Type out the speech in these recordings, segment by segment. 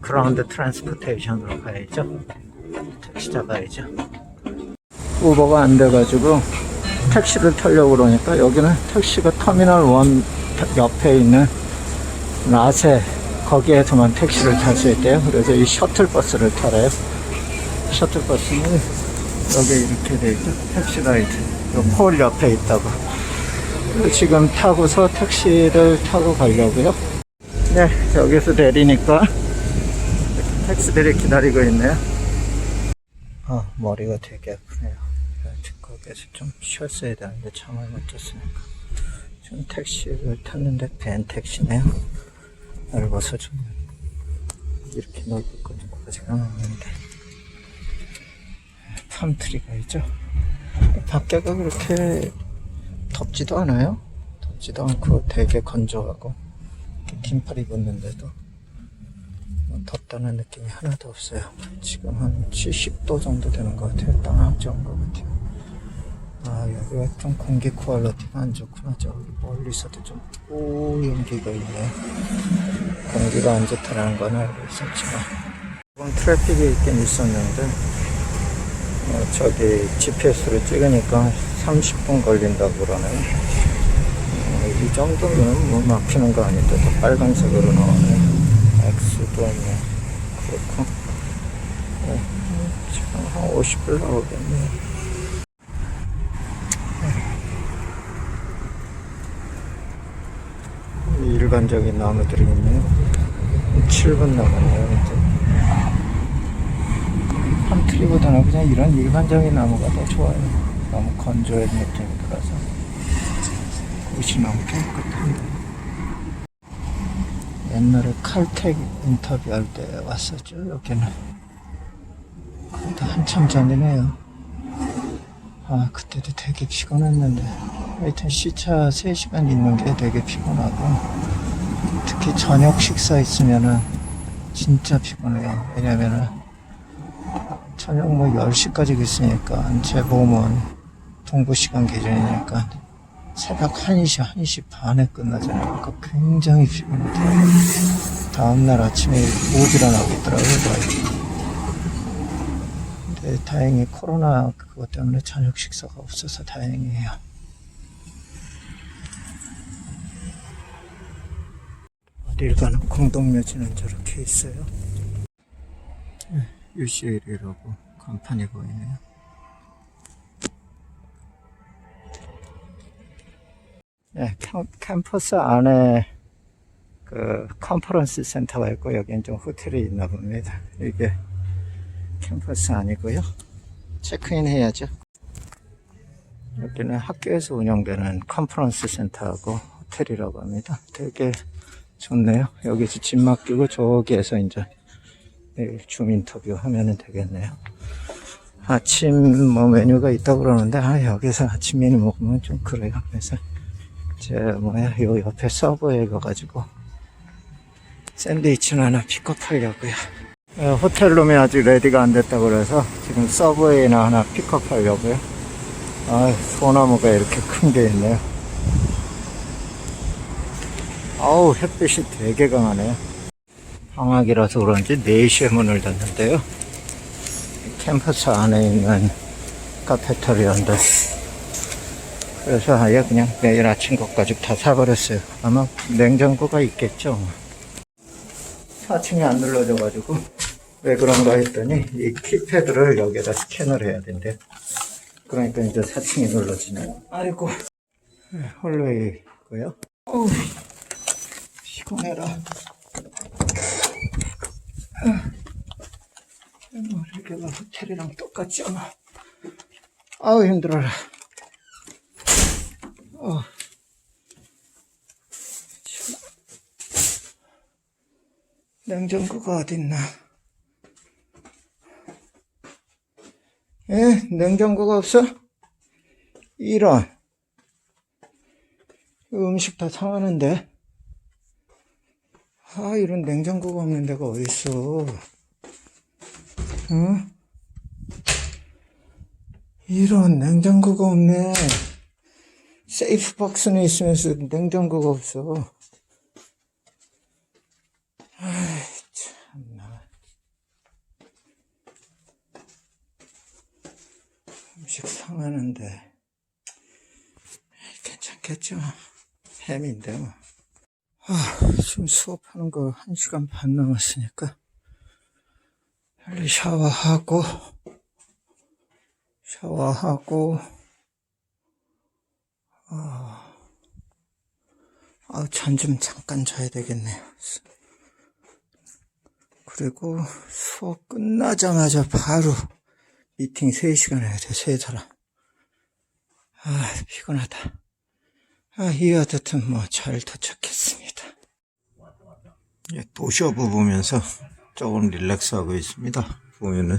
그라운드 트랜스포테이션으로 가야죠. 택시 잡아야죠. 우버가 안 돼가지고 택시를 타려고 그러니까 여기는 택시가 터미널 1 옆에 있는 라세 거기에서만 택시를 탈 수 있대요. 그래서 이 셔틀버스를 타래요. 셔틀버스는 여기 이렇게 돼 있죠. 택시 라이트. 요폴 옆에 있다고. 지금 타고서 택시를 타고 가려고요. 네, 여기서 내리니까 택시들이 기다리고 있네요. 아, 머리가 되게 아프네요. 거기에서 좀 쉬었어야 되는데 잠을 못 잤으니까. 지금 택시를 탔는데 밴 택시네요. 넓어서 좀 이렇게 넓을 거는 아직 안 왔는데. 팜트리가 있죠. 밖에가 그렇게 덥지도 않아요. 덥지도 않고 되게 건조하고 긴팔 입었는데도 뭐 덥다는 느낌이 하나도 없어요. 지금 한 70도 정도 되는 것 같아요. 땅 좋은 것 같아요. 아 여기가 좀 공기 퀄리티가 안 좋구나. 저기 멀리서도 좀 오연기가 있네. 공기가 안 좋다는 건 알고 있었지만 조금 트래픽이 있긴 있었는데 어, 저기 GPS로 찍으니까 30분 걸린다고 그러네요. 어, 이 정도면 뭐 막히는 거 아닌데 또 빨간색으로 나오네. X도 뭐 그렇고 어, 지금 한 50불 나오겠네요. 이 일반적인 나무들이 있네요. 7분 남았네요. 이제. 팜트리보다는 그냥 이런 일반적인 나무가 더 좋아요. 너무 건조한 느낌이 들어서. 꽃이 너무 깨끗한데. 옛날에 칼텍 인터뷰할 때 왔었죠, 여기는. 한참 전이네요. 아, 그때도 되게 피곤했는데. 하여튼 시차 3시간 있는 게 되게 피곤하고. 특히 저녁 식사 있으면은 진짜 피곤해요. 왜냐면은 저녁 뭐 10시까지 있으니까 제 몸은 동부 시간 기준이니까 새벽 1시, 1시 반에 끝나잖아요. 그러니까 굉장히 피곤해요. 다음날 아침에 못 일어나겠더라고요. 근데 다행히 코로나 그것 때문에 저녁 식사가 없어서 다행이에요. 어딜 가나 공동묘지는 저렇게 있어요. UCL이라고 간판이 보이네요. 네, 캠, 캠퍼스 안에 그 컨퍼런스 센터가 있고 여기는 좀 호텔이 있나 봅니다. 이게 캠퍼스 아니고요. 체크인 해야죠. 여기는 학교에서 운영되는 컨퍼런스 센터하고 호텔이라고 합니다. 되게 좋네요. 여기서 짐 맡기고 저기에서 이제 내일 줌 인터뷰 하면은 되겠네요. 아침 뭐 메뉴가 있다고 그러는데 아 여기서 아침 메뉴 먹으면 좀 그래요. 그래서 제 뭐야 요 옆에 서버에 가가지고 샌드위치는 하나 픽업하려고요. 어, 호텔룸이 아직 레디가 안 됐다고 그래서 지금 서버에나 하나 픽업하려고요. 아 소나무가 이렇게 큰 게 있네요. 아우 햇빛이 되게 강하네요. 방학이라서 그런지 4시에 문을 닫는데요. 캠퍼스 안에 있는 카페터리아인데 그래서 아예 그냥 내일 아침 것까지 다 사버렸어요. 아마 냉장고가 있겠죠. 4층이 안 눌러져가지고 왜 그런가 했더니 이 키패드를 여기에다 스캔을 해야 된대요. 그러니까 이제 4층이 눌러지네요. 아이고 네, 홀로에 있고요. 피곤해라. 뭐 이렇게 막 호텔이랑 똑같지 않아. 아우 힘들어라. 냉장고가 어딨나? 에? 냉장고가 없어? 이런. 음식 다 상하는데? 아, 이런 냉장고가 없는 데가 어딨어. 응? 이런 냉장고가 없네. 세이프 박스는 있으면서 냉장고가 없어. 아이, 참나. 조금씩 상하는데 괜찮겠죠? 햄인데 뭐. 아, 지금 수업하는 거 1시간 반 남았으니까 빨리 샤워하고 샤워하고 아, 아, 잠좀 잠깐 자야 되겠네요. 그리고 수업 끝나자마자 바로 미팅 3시간 해야 돼, 세 사람. 아, 피곤하다. 아, 이하여튼 뭐잘 도착했습니다. 예, 도시어부 보면서 조금 릴렉스하고 있습니다. 보면은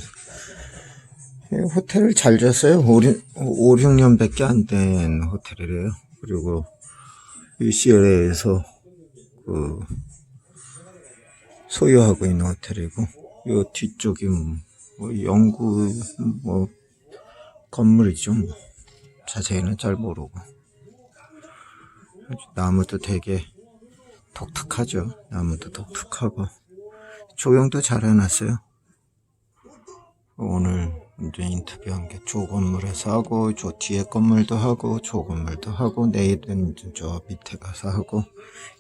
예, 호텔을 잘 잤어요. 5, 5, 6년 밖에 안 된 호텔이래요. 그리고 UCLA에서 그 소유하고 있는 호텔이고 요 뒤쪽이 뭐 연구 뭐 건물이죠. 뭐. 자세히는 잘 모르고 나무도 되게 독특하죠. 나무도 독특하고 조형도 잘 해놨어요. 오늘 이제 인터뷰한 게 조 건물에서 하고 저 뒤에 건물도 하고 조 건물도 하고 내일은 이제 저 밑에 가서 하고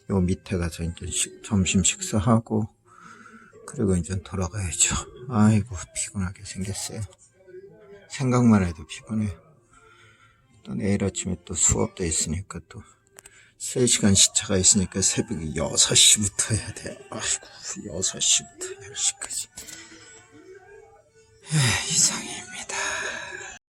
요 밑에 가서 이제 식- 점심 식사하고 그리고 이제 돌아가야죠. 아이고 피곤하게 생겼어요. 생각만 해도 피곤해요. 또 내일 아침에 또 수업도 있으니까 또 3시간 시차가 있으니까 새벽에 6시부터 해야 돼. 아이고 6시부터 10시까지. 이상입니다.